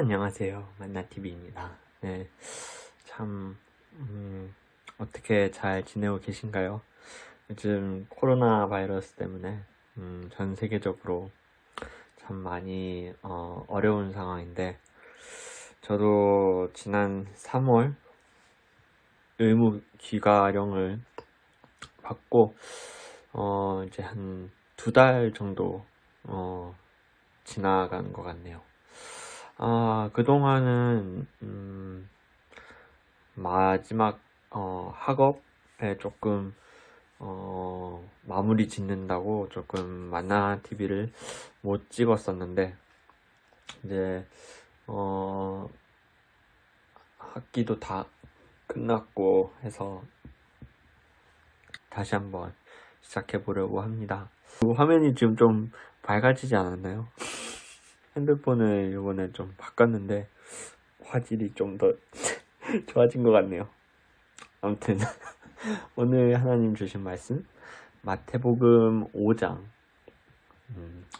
안녕하세요. 만나TV입니다. 네. 참, 음, 어떻게 잘 지내고 계신가요? 요즘 코로나 바이러스 때문에, 음, 전 세계적으로 참 많이, 어, 어려운 상황인데, 저도 지난 3월 의무 귀가령을 받고, 어, 이제 한 두 달 정도, 어, 지나간 것 같네요. 아, 그동안은, 음, 마지막, 어, 학업에 조금, 어, 마무리 짓는다고 조금 만나 TV를 못 찍었었는데, 이제, 어, 학기도 다 끝났고 해서 다시 한번 시작해 보려고 합니다. 화면이 지금 좀 밝아지지 않았나요? 핸드폰을 이번에 좀 바꿨는데 화질이 좀 더 좋아진 것 같네요. 아무튼 오늘 하나님 주신 말씀 마태복음 5장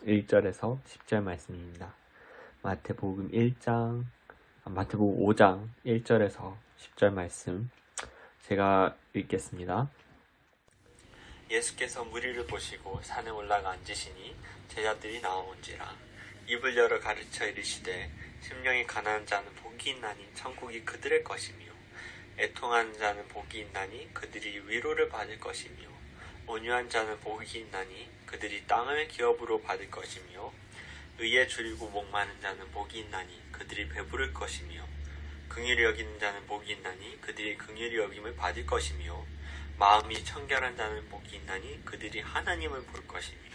1절에서 10절 말씀입니다. 마태복음 1장 아, 마태복음 5장 1절에서 10절 말씀 제가 읽겠습니다. 예수께서 무리를 보시고 산에 올라가 앉으시니 제자들이 나오는지라 입을 열어 가르쳐 이르시되 심령이 가난한 자는 복이 있나니 천국이 그들의 것이며 애통하는 자는 복이 있나니 그들이 위로를 받을 것이며 온유한 자는 복이 있나니 그들이 땅을 기업으로 받을 것이며 의에 줄이고 목마른 자는 복이 있나니 그들이 배부를 것이며 긍휼히 여기는 자는 복이 있나니 그들이 긍휼히 여김을 받을 것이며 마음이 청결한 자는 복이 있나니 그들이 하나님을 볼 것이며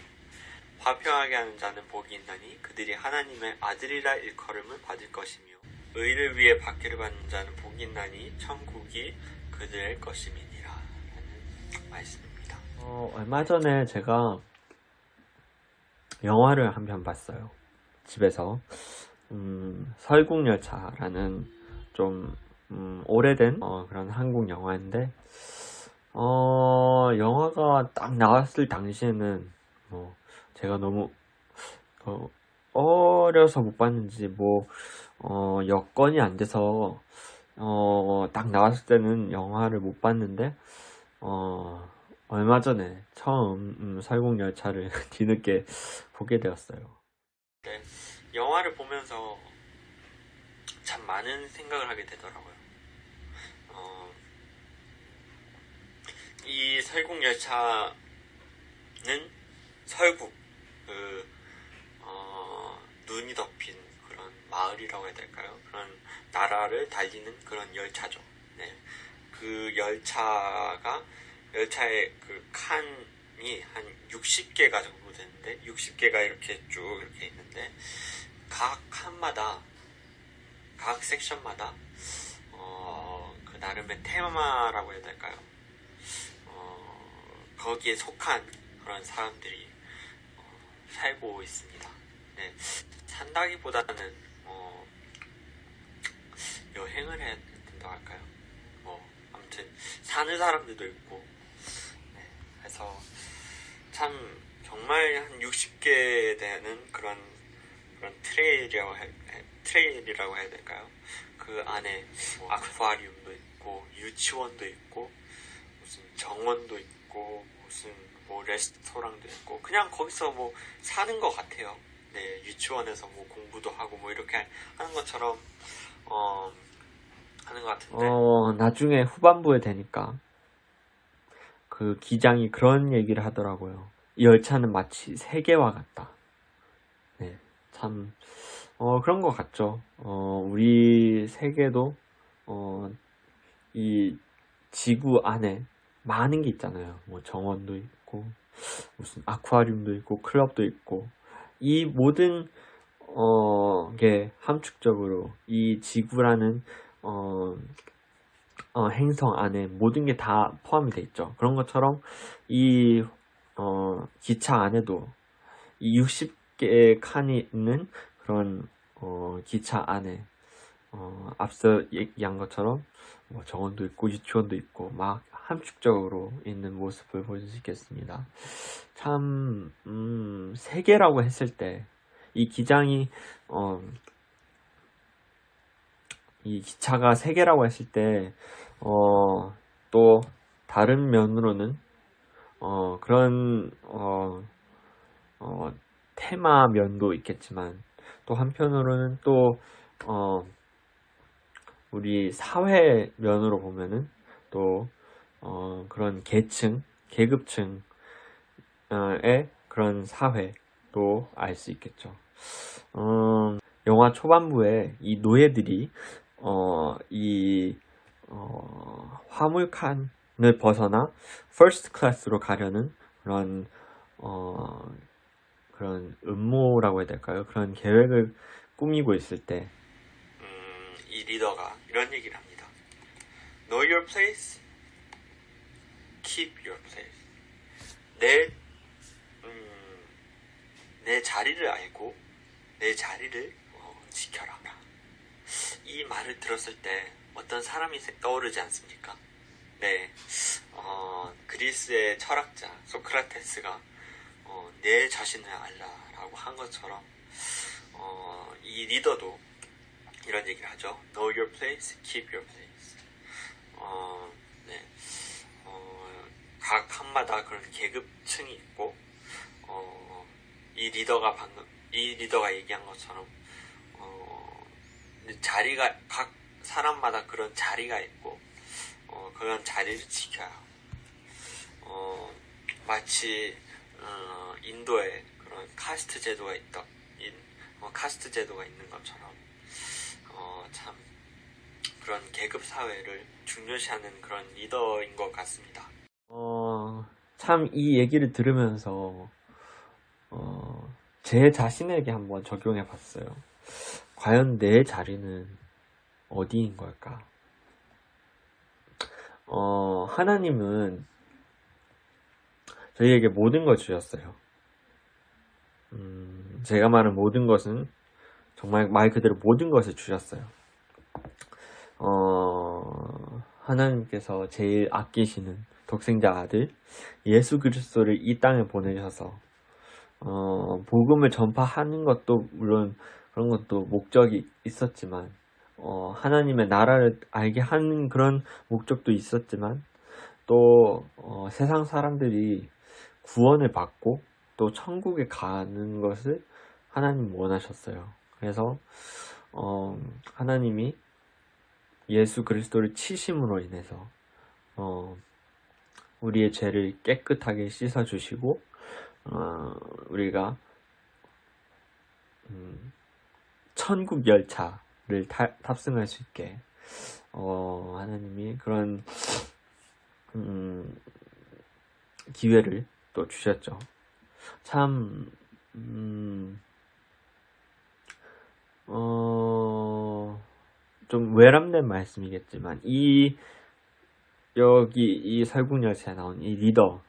화평하게 하는 자는 복이 있나니 그들이 하나님의 아들이라 일컬음을 받을 것이며 의를 위해 박해를 받는 자는 복이 있나니 천국이 그들의 것임이니라 라는 말씀입니다. 어, 얼마 전에 제가 영화를 한 편 봤어요. 집에서 음, 설국열차라는 좀 음, 오래된 어, 그런 한국 영화인데 어, 영화가 딱 나왔을 당시에는 뭐 제가 너무 어, 어려서 못 봤는지 뭐 어, 여건이 안 돼서 어, 딱 나왔을 때는 영화를 못 봤는데 어, 얼마 전에 처음 음, 설국열차를 뒤늦게 보게 되었어요. 네, 영화를 보면서 참 많은 생각을 하게 되더라고요. 어, 이 설국열차는 설국 그 어, 눈이 덮인 그런 마을이라고 해야 될까요? 그런 나라를 달리는 그런 열차죠. 네. 그 열차가 열차의 그 칸이 한 60개가 정도 되는데 60개가 이렇게 쭉 이렇게 있는데 각 칸마다 각 섹션마다 어, 그 나름의 테마라고 해야 될까요? 어, 거기에 속한 그런 사람들이 살고 있습니다. 네, 산다기보다는 어, 여행을 해야 된다고 할까요? 뭐 아무튼 사는 사람들도 있고 네, 그래서 참 정말 한 60개 되는 그런 그런 트레일이라고 해, 트레일이라고 해야 될까요? 그 안에 뭐 아쿠아리움도 있고 유치원도 있고 무슨 정원도 있고 무슨 뭐 레스토랑도 있고 그냥 거기서 뭐 사는 것 같아요. 네, 유치원에서 뭐 공부도 하고 뭐 이렇게 하는 것처럼 어 하는 것 같은데. 어 나중에 후반부에 되니까 그 기장이 그런 얘기를 하더라고요. 이 열차는 마치 세계와 같다. 네, 참 어, 그런 것 같죠. 어, 우리 세계도 어, 이 지구 안에 많은 게 있잖아요. 뭐 정원도 있고 무슨 아쿠아리움도 있고 클럽도 있고 이 모든 어, 게 함축적으로 이 지구라는 어, 어, 행성 안에 모든 게 다 포함이 돼 있죠. 그런 것처럼 이 어, 기차 안에도 이 60개의 칸이 있는 그런 어, 기차 안에 어, 앞서 얘기한 것처럼 뭐 정원도 있고 유치원도 있고 막 함축적으로 있는 모습을 있겠습니다. 참 음, 세계라고 했을 때 이 기장이 어, 이 기차가 세 개라고 했을 때, 어, 또 다른 면으로는, 어, 그런, 어, 어, 테마 면도 있겠지만, 또 한편으로는 또, 어, 우리 사회 면으로 보면은 또, 어, 그런 계층, 계급층의 그런 사회도 알 수 있겠죠. 음, 영화 초반부에 이 노예들이 어, 이 어, 화물칸을 벗어나 퍼스트 클래스로 가려는 그런 어, 그런 음모라고 해야 될까요? 그런 계획을 꾸미고 있을 때 음, 이 리더가 이런 얘기를 합니다. Know your place, keep your place. 내, 음, 내 자리를 알고 내 자리를 어, 지켜라. 이 말을 들었을 때 어떤 사람이 떠오르지 않습니까? 네, 어, 그리스의 철학자 소크라테스가 어, 내 자신을 알라라고 한 것처럼 어, 이 리더도 이런 얘기를 하죠. Know your place, keep your place. 어, 각 한마다 그런 계급층이 있고, 어, 이 리더가 방금, 이 리더가 얘기한 것처럼, 어, 자리가, 각 사람마다 그런 자리가 있고, 어, 그런 자리를 지켜야. 어, 마치, 어, 인도에 그런 카스트 제도가 있다, 인, 어, 카스트 제도가 있는 것처럼, 어, 참 그런 계급 사회를 중요시하는 그런 리더인 것 같습니다. 어, 참 이 얘기를 들으면서 어, 제 자신에게 한번 적용해 봤어요. 과연 내 자리는 어디인 걸까? 어, 하나님은 저희에게 모든 걸 주셨어요. 음, 제가 말한 모든 것은 정말 말 그대로 모든 것을 주셨어요. 어, 하나님께서 제일 아끼시는 독생자 아들 예수 그리스도를 이 땅에 보내셔서 어, 복음을 전파하는 것도 물론 그런 것도 목적이 있었지만 어, 하나님의 나라를 알게 하는 그런 목적도 있었지만 또 어, 세상 사람들이 구원을 받고 또 천국에 가는 것을 하나님 원하셨어요. 그래서 어, 하나님이 예수 그리스도를 치심으로 인해서 어, 우리의 죄를 깨끗하게 씻어 주시고 어, 우리가 음, 천국 열차를 타- 탑승할 수 있게 어, 하나님이 그런 음, 기회를 또 주셨죠. 참 음, 어, 좀 외람된 말씀이겠지만, 이, 여기, 이 설국열차에 나온 이 리더,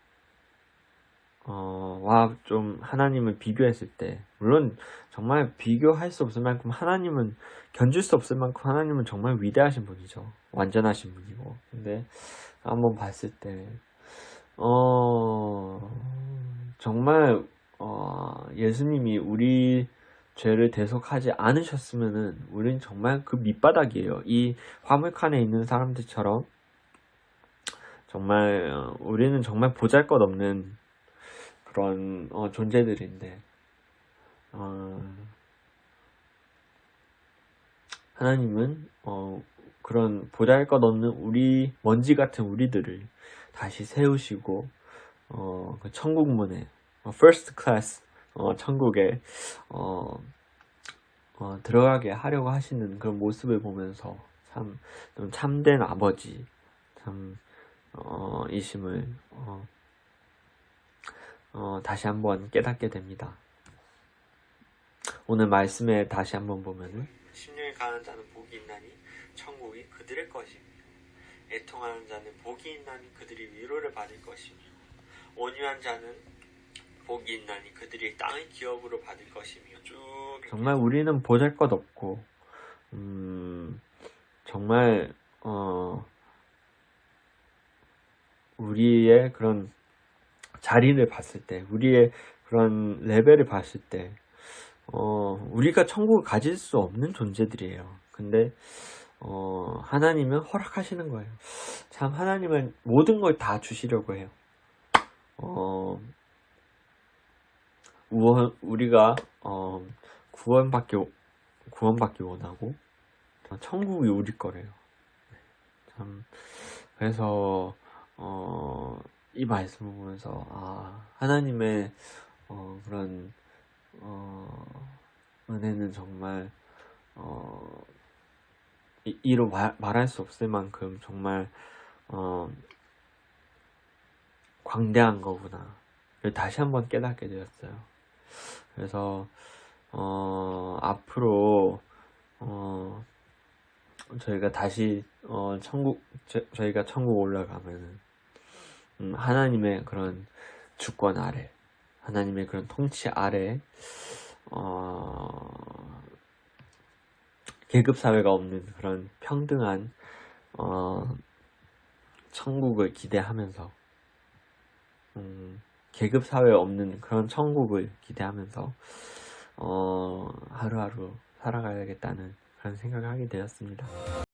어, 와, 좀 하나님을 비교했을 때, 물론 정말 비교할 수 없을 만큼 하나님은, 견줄 수 없을 만큼 하나님은 정말 위대하신 분이죠. 완전하신 분이고. 근데, 한번 봤을 때, 어, 정말, 어, 예수님이 우리 죄를 대속하지 않으셨으면은 우린 정말 그 밑바닥이에요. 이 화물칸에 있는 사람들처럼 정말 어, 우리는 정말 보잘것없는 그런 어, 존재들인데 어, 하나님은 어, 그런 보잘것없는 우리 먼지 같은 우리들을 다시 세우시고 어, 그 천국문에 어, first class 어, 천국에 어, 어, 들어가게 하려고 하시는 그런 모습을 보면서 참, 좀 참된 아버지, 참, 어, 이심을, 어, 어, 다시 한번 깨닫게 됩니다. 오늘 말씀에 다시 한번 보면은, 심령에 가는 자는 복이 있나니 천국이 그들의 것이며 애통하는 자는 복이 있나니 그들이 위로를 받을 것이며 온유한 자는 복이 있나니 그들이 땅의 기업으로 받을 것이며 쭉 정말 우리는 보잘 것 없고, 음, 정말, 우리의 그런 자리를 봤을 때, 우리의 그런 레벨을 봤을 때, 어, 우리가 천국을 가질 수 없는 존재들이에요. 근데, 어, 하나님은 허락하시는 거예요. 참 하나님은 모든 걸 다 주시려고 해요. 어, 우리가 어, 구원받기 구원받기 원하고 천국이 우리 거래요. 참 그래서 어, 이 말씀을 보면서 아 하나님의 어, 그런 어, 은혜는 정말 어, 이, 이로 말, 말할 수 없을 만큼 정말 어, 광대한 거구나. 를 다시 한번 깨닫게 되었어요. 그래서 어, 앞으로 어, 저희가 다시 어, 천국 저, 저희가 천국 올라가면은 음, 하나님의 그런 주권 아래 하나님의 그런 통치 아래 어, 계급 사회가 없는 그런 평등한 어, 천국을 기대하면서 음, 계급 사회 없는 그런 천국을 기대하면서 어, 하루하루 살아가야겠다는 그런 생각을 하게 되었습니다.